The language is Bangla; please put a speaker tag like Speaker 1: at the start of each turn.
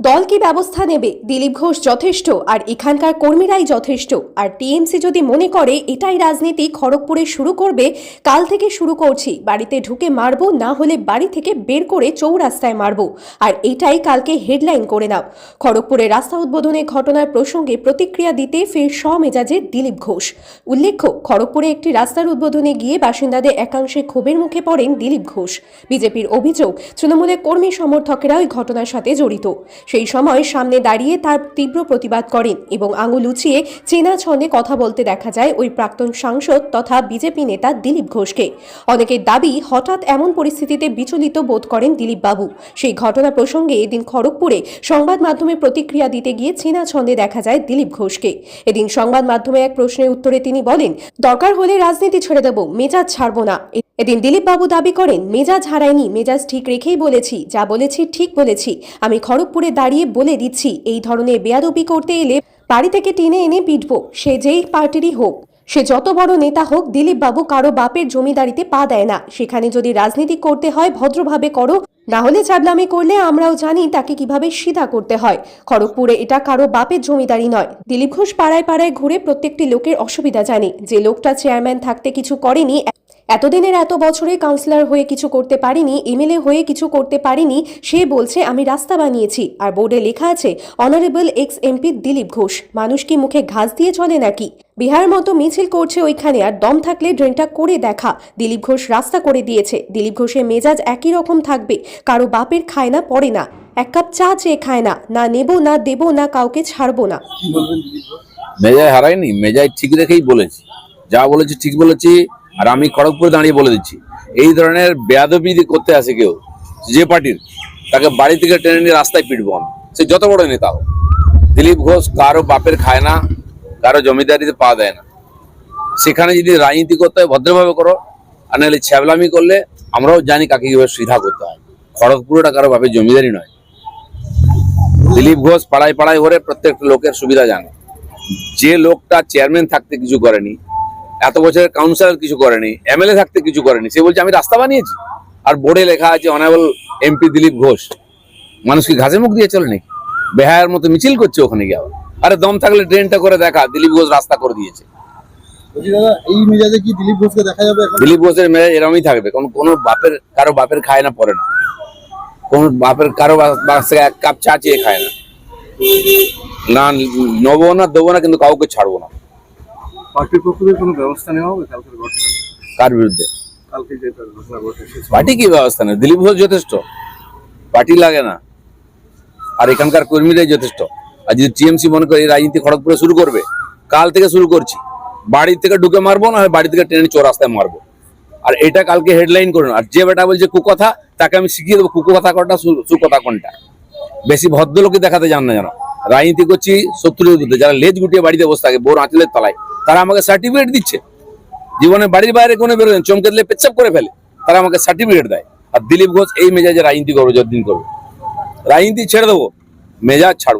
Speaker 1: দল কি ব্যবস্থা নেবে? দিলীপ ঘোষ যথেষ্ট, আর এখানকার কর্মীরাই যথেষ্ট। আর টিএমসি যদি মনে করে, এটাই রাজনীতি খড়গপুরে শুরু করবে, কাল থেকে শুরু করছি। বাড়িতে ঢুকে মারবো, না হলে বাড়ি থেকে বের করে চৌরাস্তায় মারবো। আর এটাই কালকে হেডলাইন করে নাও। খড়গপুরে রাস্তা উদ্বোধনের ঘটনার প্রসঙ্গে প্রতিক্রিয়া দিতে ফের স্বমেজাজে দিলীপ ঘোষ। উল্লেখ্য, খড়গপুরে একটি রাস্তার উদ্বোধনে গিয়ে বাসিন্দাদের একাংশে ক্ষোভের মুখে পড়েন দিলীপ ঘোষ। বিজেপির অভিযোগ, তৃণমূলের কর্মী সমর্থকেরা ওই ঘটনার সাথে জড়িত। সেই সময় সামনে দাঁড়িয়ে তার তীব্র প্রতিবাদ করেন এবং আঙুল উঁচিয়ে চেনা ছন্দে কথা বলতে দেখা যায় ওই প্রাক্তন সাংসদ তথা বিজেপি নেতা দিলীপ ঘোষকে। অনেকের দাবি, হঠাৎ এমন পরিস্থিতিতে বিচলিত বোধ করেন দিলীপ বাবু সেই ঘটনা প্রসঙ্গে এদিন খড়গপুরে সংবাদ মাধ্যমে প্রতিক্রিয়া দিতে গিয়ে চেনা ছন্দে দেখা যায় দিলীপ ঘোষকে। এদিন সংবাদ মাধ্যমে এক প্রশ্নের উত্তরে তিনি বলেন, দরকার হলে রাজনীতি ছেড়ে দেব, মেজাজ ছাড়বো না। এদিন দিলীপ বাবু দাবি করেন, মেজাজ হারায়নি মেজাজ ঠিক রেখেই বলেছি, যা বলেছি ঠিক বলেছি। আমি খড়গপুরে দাঁড়িয়ে বলে দিচ্ছি, এই ধরনের বেয়াদবি করতে এলে বাড়ি থেকে টেনে এনে পিটবো, সে যেই পার্টিরই হোক। সে যত বড় নেতা হোক দিলীপ বাবু কারও বাপের জমিদারিতে পা দেয় না। সেখানে যদি রাজনীতি করতে হয়, ভদ্রভাবে করো, না হলে চাবলামি করলে আমরাও জানি তাকে কীভাবে সিধা করতে হয়। খড়গপুরে এটা কারও বাপের জমিদারি নয়। দিলীপ ঘোষ পাড়ায় পাড়ায় ঘুরে প্রত্যেকটি লোকের অসুবিধা জানে। যে লোকটা চেয়ারম্যান থাকতে কিছু করেনি এতদিনের এত বছরে কাউন্সিলর হয়ে কিছু করতে পারিনি এমএলএ হয়ে কিছু করতে পারিনি, সে বলছে, আমি রাস্তা বানিয়েছি। আর বোর্ডে লেখা আছে honourable ex MP Dilip Ghosh, মানুষ কি মুখে ঘাস দিয়ে চলে নাকি? বিহার মতো মিছিল করছে ওইখানে, আর দম থাকলে ড্রেনটা করে দেখা। দিলীপ ঘোষ রাস্তা করে দিয়েছে। দিলীপ ঘোষের মেজাজ একই রকম থাকবে। কারও বাপের খায় না পড়ে না। এক কাপ চা চেয়ে খায় না। না নেব, না দেব, না কাউকে ছাড়বো না?
Speaker 2: মেজায় হারাইনি মেজায় ঠিক রেখেই বলেছি। যা বলেছি ঠিক বলেছি। আর আমি খড়গপুরে দাঁড়িয়ে বলে দিচ্ছি, এই ধরনের বেয়াদবি যদি করতে আসে কেউ, যে পার্টির, তাকে বাড়ি থেকে টেনে নিয়ে রাস্তায় পিটবো আমি। সে যত বড় নেতা হোক। দিলীপ ঘোষ কারও বাপের খায় না, কারও জমিদারিতে পা দেয় না। সেখানে যদি রাজনীতি করতে হয়, ভদ্রভাবে করো, আর নাহলে ছ্যাবলামি করলে আমরাও জানি কাকে কীভাবে সিধা করতে হয়। খড়গপুরটা কারও বাপের জমিদারি নয়। দিলীপ ঘোষ পাড়ায় পাড়ায় ঘরে প্রত্যেকটা লোকের সুবিধা জানে। যে লোকটা চেয়ারম্যান থাকতে কিছু করেনি এত বছরের কাউন্সিলর কিছু করেনি এমএলএ থাকতে কিছু করেনি সে বলছে আমি রাস্তা বানিয়েছি। আর বোর্ডে লেখা আছে অনারেবল এমপি দিলীপ ঘোষ। মানুষ কি ঘাসে মুখ দিয়ে চলে নাকি? বেহায়ের মতো মিছিল করছে ওখানে গিয়ে আবার। আরে দম থাকলে ট্রেনটা করে দেখা দিলীপ ঘোষ রাস্তা করে দিয়েছে।
Speaker 3: দাদা এই মেজাজে কি দিলীপ ঘোষকে দেখা যাবে
Speaker 2: দিলীপ ঘোষের মেয়ে এরমই থাকবে কোন কোনো বাপের কারও বাপের খায় না পড়ে না। কোন বাপের কারও বাস এক কাপ চা চেয়ে খায় না। না নেব না দেবো না কিন্তু কাউকে ছাড়বো না।
Speaker 3: পার্টির পক্ষ থেকে কোনো ব্যবস্থা নেওয়া হবে কালকের ঘটনা?
Speaker 2: কার বিরুদ্ধে?
Speaker 3: কালকে যে ঘটনা ঘটেছে
Speaker 2: পার্টি কি ব্যবস্থা নেই দিলীপ ঘোষ যথেষ্ট। পার্টি লাগে না। আর এখানকার কর্মীরাই যথেষ্ট। আর যদি টিএমসি মনে করে রাজনীতি খড়গপুরে শুরু করবে কাল থেকে শুরু করছি। বাড়ি থেকে ঢুকে মারবো না বাড়ি থেকে ট্রেনে চৌরাস্তায় মারবো। আর এটা কালকে হেডলাইন করুন আর যে বেটা বলছে কুকথা তাকে আমি শিখিয়ে দেবো কুকথা কোনটা সু- সুকথা কোনটা। বেশি ভদ্রলোকে দেখাতে জান না যেন। রাজনীতি করছি শত্রুদের বিরুদ্ধে। যারা লেজ গুটিয়ে বাড়িতে বসে থাকে বোর আঁচলের তলায়। তারা আমাকে সার্টিফিকেট দিচ্ছে। জীবনে বাড়ির বাইরে কোনো বেরোয় চমকে দিলে পেচ্ছাপ করে ফেলে। তারা আমাকে সার্টিফিকেট দেয়। আর দিলীপ ঘোষ এই মেজাজে রাজনীতি করব, যতদিন করব। রাজনীতি ছেড়ে দেবো, মেজাজ ছাড়বো।